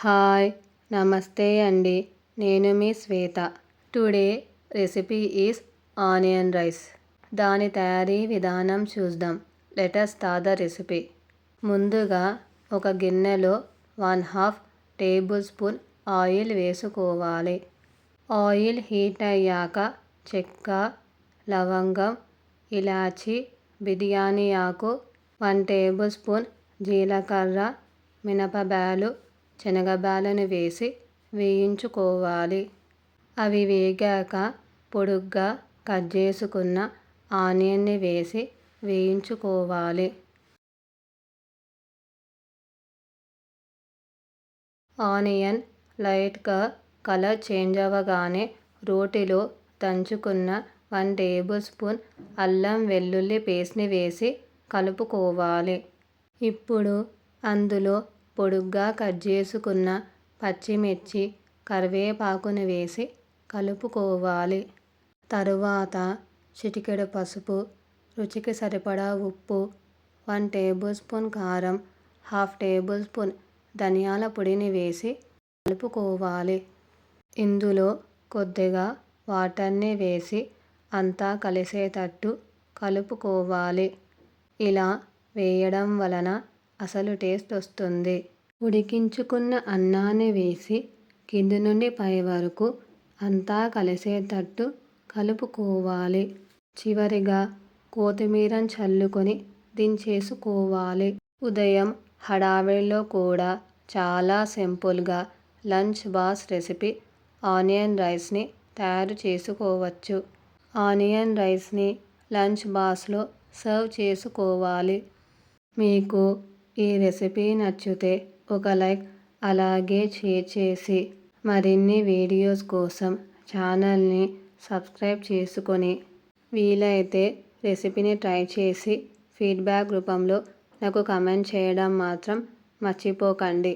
Hi నమస్తే అండి. నేను మీ Shweta. Today recipe is onion rice. దాని తయారీ విధానం చూద్దాం. లెటస్ తాద రెసిపీ. ముందుగా ఒక గిన్నెలో one half tablespoon oil వేసుకోవాలి. ఆయిల్ హీట్ అయ్యాక చెక్క లవంగం ఇలాచి బిర్యానీ ఆకు వన్ టేబుల్ స్పూన్ జీలకర్ర మినపబ్యాలు శనగబాలను వేసి వేయించుకోవాలి. అవి వేగాక పొడుగ్గా కట్ చేసుకున్న ఆనియన్ని వేసి వేయించుకోవాలి. ఆనియన్ లైట్గా కలర్ చేంజ్ అవ్వగానే రోటిలో దంచుకున్న వన్ టేబుల్ స్పూన్ అల్లం వెల్లుల్లి పేస్ట్ని వేసి కలుపుకోవాలి. ఇప్పుడు అందులో పొడుగ్గా కట్ చేసుకున్న పచ్చిమిర్చి కరివేపాకును వేసి కలుపుకోవాలి. తరువాత చిటికెడు పసుపు రుచికి సరిపడా ఉప్పు వన్ టేబుల్ స్పూన్ కారం హాఫ్ టేబుల్ స్పూన్ ధనియాల పొడిని వేసి కలుపుకోవాలి. ఇందులో కొద్దిగా వాటర్ని వేసి అంతా కలిసేటట్టు కలుపుకోవాలి. ఇలా వేయడం వలన అసలు టేస్ట్ వస్తుంది. ఉడికించుకున్న అన్నాన్ని వేసి కింది నుండి పై వరకు అంతా కలిసేటట్టు కలుపుకోవాలి. చివరిగా కొత్తిమీరను చల్లుకొని దించేసుకోవాలి. ఉదయం హడావిడిలో కూడా చాలా సింపుల్గా లంచ్ బాక్స్ రెసిపీ ఆనియన్ రైస్ని తయారు చేసుకోవచ్చు. ఆనియన్ రైస్ని లంచ్ బాక్స్లో సర్వ్ చేసుకోవాలి. మీకు ఈ రెసిపీ నచ్చితే ఒక లైక్ అలాగే షేర్ చేసి మరిన్ని వీడియోస్ కోసం ఛానల్ని సబ్స్క్రైబ్ చేసుకొని వీలైతే రెసిపీని ట్రై చేసి ఫీడ్బ్యాక్ రూపంలో నాకు కమెంట్ చేయడం మాత్రం మర్చిపోకండి.